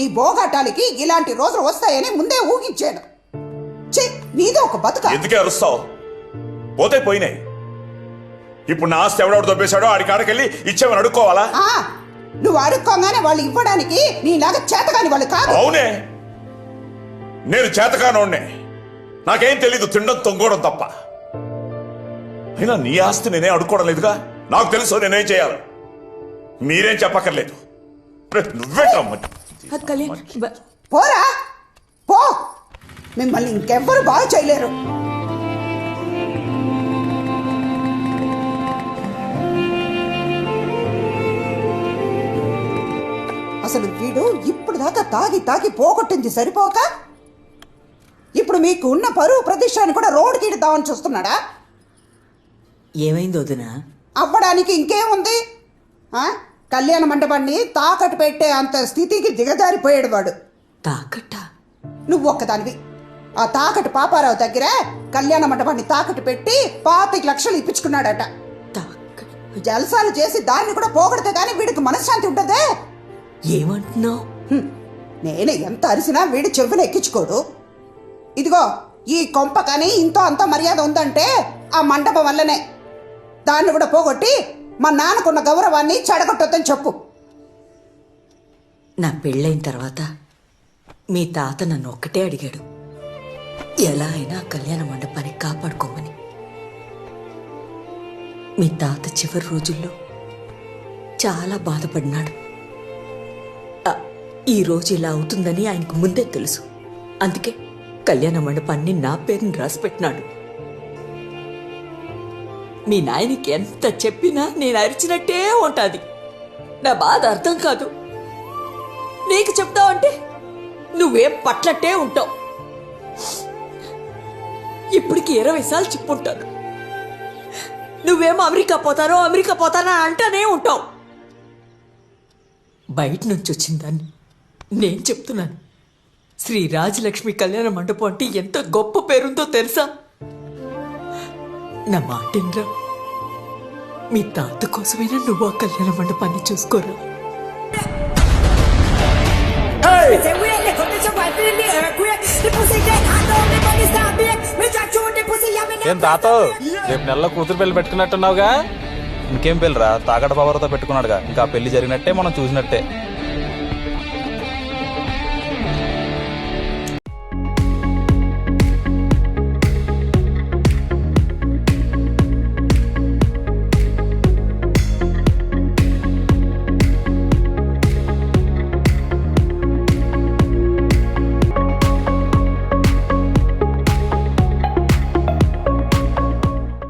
నీ బోగాటాలకి ఇలాంటి రోజులు వస్తాయని ముందే ఊహించాను. ఛీ నీదే ఒక బతుక. ఎందుకే అరుస్తావు? పోతే పోయినాయి. ఇప్పుడు నా ఆస్తి ఎవడెవడు దొబ్బేశాడో ఆడి కాడకెళ్ళి ఇచ్చేమని అడుక్కోవాలా? ఆ, నువ్వు అడుక్కోగానే వాళ్ళు ఇవ్వడానికి నీలాగా చేతగాని వాళ్ళు కాదు. అవునే. నేను చేతకానోడ్నే నాకేం తెలీదు తినడం తొంగోవడం తప్ప. అయినా నీ ఆస్తి నేనే అడుక్కోవడం లేదుగా? నాకు తెలుసు నేనేం చేయాలి. మీరేం చెప్పక్కర్లేదు. రే, నువ్వేంటమ్మా అది కళ్యాణ్ బ- పోరా! పో! మిమ్మల్ని ఇంకెవ్వరు బాగు చేయలేరు. అసలు వీడు ఇప్పుడు దాకా తాగి తాగి పోగొట్టింది సరిపోక? ఇప్పుడు మీకు ఉన్న పరువు ప్రతిష్టాన్ని కూడా రోడ్డుకి ఇడతామని చూస్తున్నాడా? ఏమైంది వదినా? అవ్వడానికి ఇంకేముంది? ఆ? కళ్యాణ మండపాన్ని తాకట్టు పెట్టే అంత స్థితికి దిగజారిపోయాడు వాడు. తాకట్ట నువ్వు ఒక్కదానివి. ఆ తాకట్టు పాపారావు దగ్గర కళ్యాణ మండపాన్ని తాకట్టు పెట్టి పాతిక లక్షలు ఇప్పించుకున్నాడట. జలసాలు చేసి దాన్ని కూడా పోగొడితే గానీ వీడికి మనశ్శాంతి ఉంటదే ఏమంటున్నావు. నేను ఎంత అరిసినా వీడి చెవులు ఎక్కించుకోడు. ఇదిగో ఈ కొంప కానీ ఇంతో అంత మర్యాద ఉందంటే ఆ మండపం వల్లనే. దాన్ని కూడా పోగొట్టి మా నాన్నకున్న గౌరవాన్ని చెడగొట్టొద్దని చెప్పు. నా పెళ్ళైన తర్వాత మీ తాత నన్ను ఒక్కటే అడిగాడు. ఎలా అయినా కళ్యాణ మండపాన్ని కాపాడుకోమని. మీ తాత చివరి రోజుల్లో చాలా బాధపడినాడు. ఈ రోజు ఇలా అవుతుందని ఆయనకు ముందే తెలుసు. అందుకే కళ్యాణ మండపాన్ని నా పేరుని రాసిపెట్టినాడు. మీ నాయనకి ఎంత చెప్పినా నేను అరిచినట్టే ఉంటుంది. నా బాధ అర్థం కాదు. నీకు చెప్తావంటే నువ్వేం పట్లట్టే ఉంటావు. ఇప్పటికి ఇరవై సార్లు చెప్పుంటాను. నువ్వేమో అమెరికా పోతానో అమెరికా పోతానో అంటానే ఉంటావు. బయట నుంచి వచ్చిందాన్ని నేను చెప్తున్నాను. శ్రీ రాజలక్ష్మి కళ్యాణ మండపం అంటే ఎంత గొప్ప పేరుందో తెలుసా? నా మాటిన్రా మీ తాత కోసమైనా నువ్వు ఆ కళ్యాణ మండపాన్ని చూసుకోరా. ఏం తాత? రేపు నెలలో కూతురు పెళ్ళి పెట్టుకున్నట్టున్నావుగా? ఇంకేం పెళ్ళిరా? తాగడ పవర్తో పెట్టుకున్నాడుగా. ఇంకా పెళ్ళి జరిగినట్టే మనం చూసినట్టే.